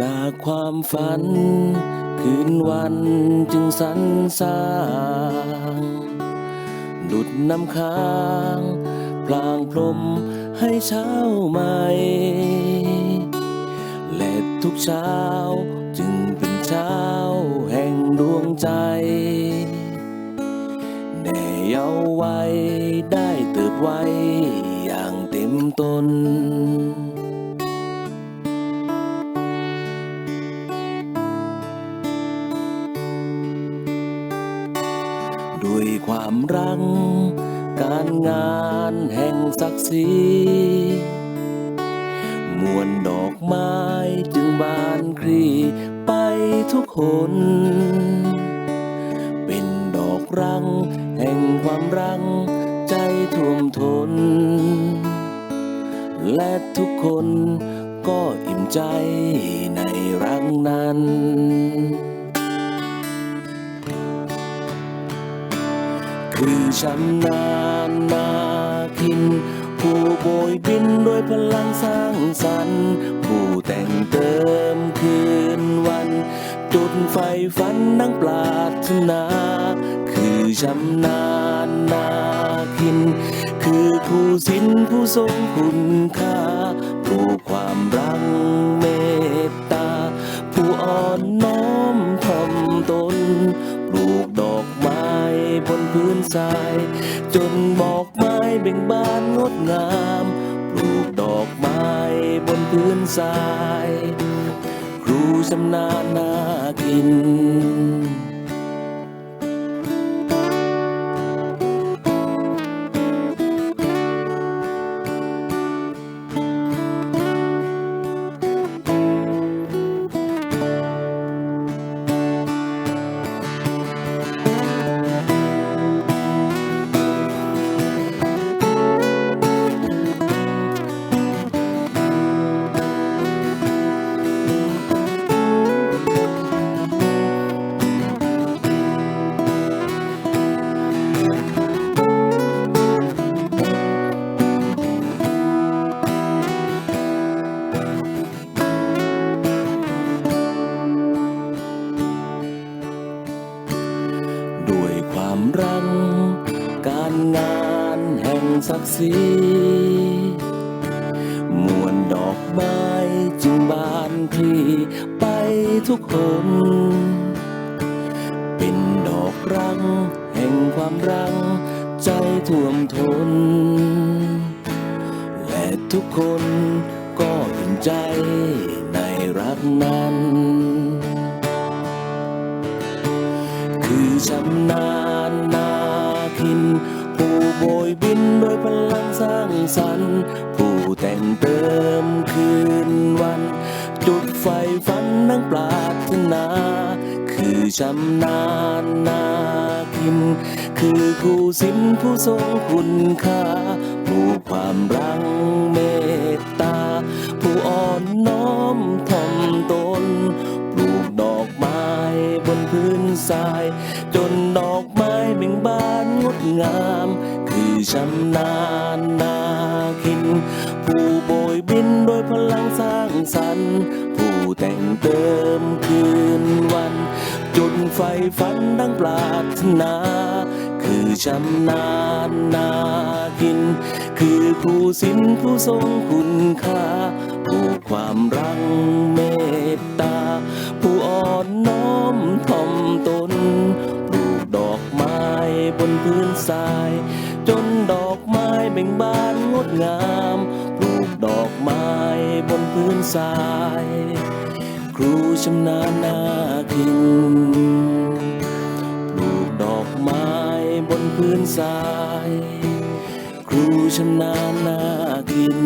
จากความฝัน คืนวันจึงสรรสร้าง ดุดน้ำค้างพลางพรมให้เช้าใหม่ และทุกเช้าจึงเป็นเช้าแห่งดวงใจแน่เยาว์วัยได้เติบไว้อย่างเต็มตน ด้วยความรัง การงานแห่งศักดิ์ศรีมวลดอกไม้จึงบานครีไปทุกคน เป็นดอกรัง แห่งความรัง ใจท่วมทน และทุกคนก็อิ่มใจในรังนั้น คือชำนาญนาคิน ผู้โบยบินด้วยพลังสร้างสรรค์ ผู้แต่งเติมคืนวัน จุดไฟฝันนังปรารถนา คือชำนาญนาคิน คือผู้ศิลป์ผู้ทรงคุณค่าปลูกความรัง พื้นทราย จนบอกไม้เบ่งบานงดงามปลูกดอกไม้บนพื้นทราย ครูชำนาญนากินามรังการงานแห่งศักดิ์ศรีมวลดอกไม้จึงบานพรีไปทุกคน เป็นดอกรัง แห่งความรัง ใจท่วมทน และทุกคนก็อิ่มใจในรักนั้น ชำนาญนาคิน ผู้โบยบินโดยพลังสร้างสรรค์ ผู้แต่งเติมคืนวัน จุดไฟฝันนังปรารถนา คือชำนาญนาคิน คือครูศิลป์ผู้ทรงคุณค่า ผู้ความรังเมตตา ผู้อ่อนน้อม พื้นทราย จนดอกไม้เบ่งบานงดงาม คือชำนาญนาคิน ผู้โบยบินโดยพลังสร้างสรรค์ ผู้แต่งเติมคืนวัน จุดไฟฝันดังปรารถนา คือชำนาญนาคิน คือครูศิลป์ผู้ทรงคุณค่า ผู้ความรังเมตตา ผู้อ่อ สาย จนดอกไม้เบ่งบานงดงามปลูกดอกไม้บนพื้นทราย ครูชำนาญนาคินปลูกดอกไม้บนพื้นทราย ครูชำนาญนาคิน